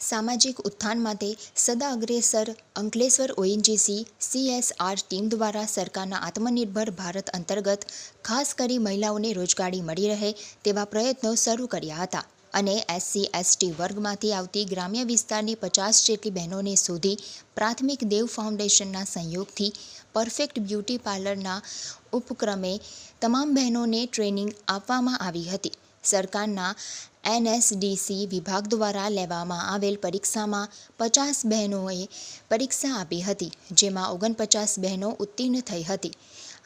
સામાજિક ઉત્થાન માટે સદા અગ્રેસર અંકલેશ્વર ઓએનજીસી સીએસઆર ટીમ દ્વારા સરકારના આત્મનિર્ભર ભારત અંતર્ગત ખાસ કરી મહિલાઓને રોજગારી મળી રહે તેવા પ્રયત્નો શરૂ કર્યા હતા અને એસસી એસટી વર્ગમાંથી આવતી ગ્રામ્ય વિસ્તારની પચાસ જેટલી બહેનોને શોધી પ્રાથમિક દેવ ફાઉન્ડેશનના સંયોગથી પરફેક્ટ બ્યુટી પાર્લરના ઉપક્રમે તમામ બહેનોને ટ્રેનિંગ આપવામાં આવી હતી. સરકારના એનએસડીસી વિભાગ દ્વારા લેવામાં આવેલ પરીક્ષામાં પચાસ બહેનોએ પરીક્ષા આપી હતી, જેમાં ઓગણપચાસ બહેનો ઉત્તીર્ણ થઈ હતી.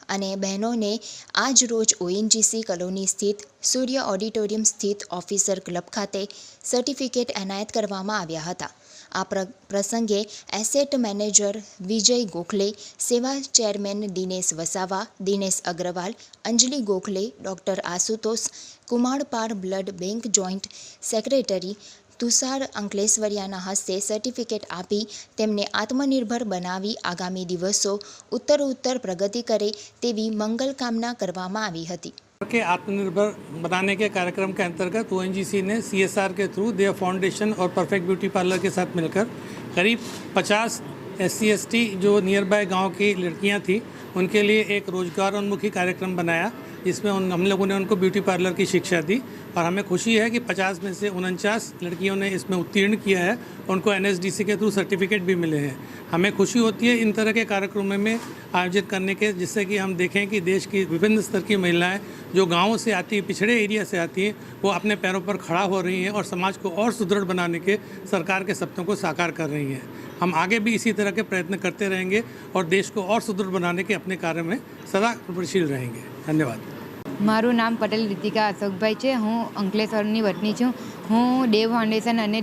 અને બહેનોને આજ રોજ ઓએનજીસી કોલોની સ્થિત સૂર્ય ઓડિટોરિયમ સ્થિત ઓફિસર ક્લબ ખાતે સર્ટિફિકેટ એનાયત કરવામાં આવ્યા હતા. આ પ્રસંગે એસેટ મેનેજર વિજય ગોખલે, સેવા chairman Dinesh Vasava, Dinesh Agrawal, Anjali Gokhale, doctor Ashutosh Kumarpal blood bank joint secretary Tushar અંકલેશ્વરિયાના હસ્તે સર્ટિફિકેટ આપી તેમને આત્મનિર્ભર બનાવી આગામી દિવસો ઉત્તરોત્તર પ્રગતિ કરે તેવી મંગલ કામના કરવામાં આવી હતી के आत्मनिर्भर बनाने के कार्यक्रम के अंतर्गत ओ ने सी के थ्रू देव फाउंडेशन और परफेक्ट ब्यूटी पार्लर के साथ मिलकर करीब 50 एस सी जो नियर बाय गाँव की लड़कियां थी उनके लिए एक रोजगारोन्मुखी कार्यक्रम बनाया जिसमें उन हम लोगों ने उनको ब्यूटी पार्लर की शिक्षा दी और हमें खुशी है कि 50 में से उनचास लड़कियों ने इसमें उत्तीर्ण किया है उनको एनएसडीसी के थ्रू सर्टिफिकेट भी मिले हैं। हमें खुशी होती है इन तरह के कार्यक्रमों में आयोजित करने के, जिससे कि हम देखें कि देश की विभिन्न स्तर की महिलाएँ जो गाँवों से आती हैं, पिछड़े एरिया से आती हैं, वो अपने पैरों पर खड़ा हो रही हैं और समाज को और सुदृढ़ बनाने के, सरकार के सपनों को साकार कर रही हैं। हम आगे भी इसी तरह के प्रयत्न करते रहेंगे और देश को और सुदृढ़ बनाने के अपने कार्य में सदा प्रगतिशील रहेंगे। धन्यवाद। મારું નામ પટેલ રીતિકા અશોકભાઈ છે. હું અંકલેશ્વરની વતની છું. હું દેવ ફાઉન્ડેશન અને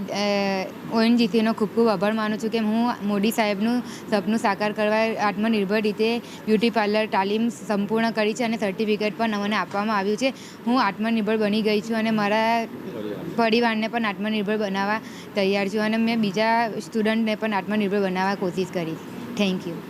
ઓએનજીસીનો ખૂબ ખૂબ આભાર માનું છું કે હું મોદી સાહેબનું સપનું સાકાર કરવા આત્મનિર્ભર રીતે બ્યુટી પાર્લર તાલીમ સંપૂર્ણ કરી છે અને સર્ટિફિકેટ પણ મને આપવામાં આવ્યું છે. હું આત્મનિર્ભર બની ગઈ છું અને મારા પરિવારને પણ આત્મનિર્ભર બનાવવા તૈયાર છું અને મેં બીજા સ્ટુડન્ટને પણ આત્મનિર્ભર બનાવવા કોશિશ કરી. Thank you.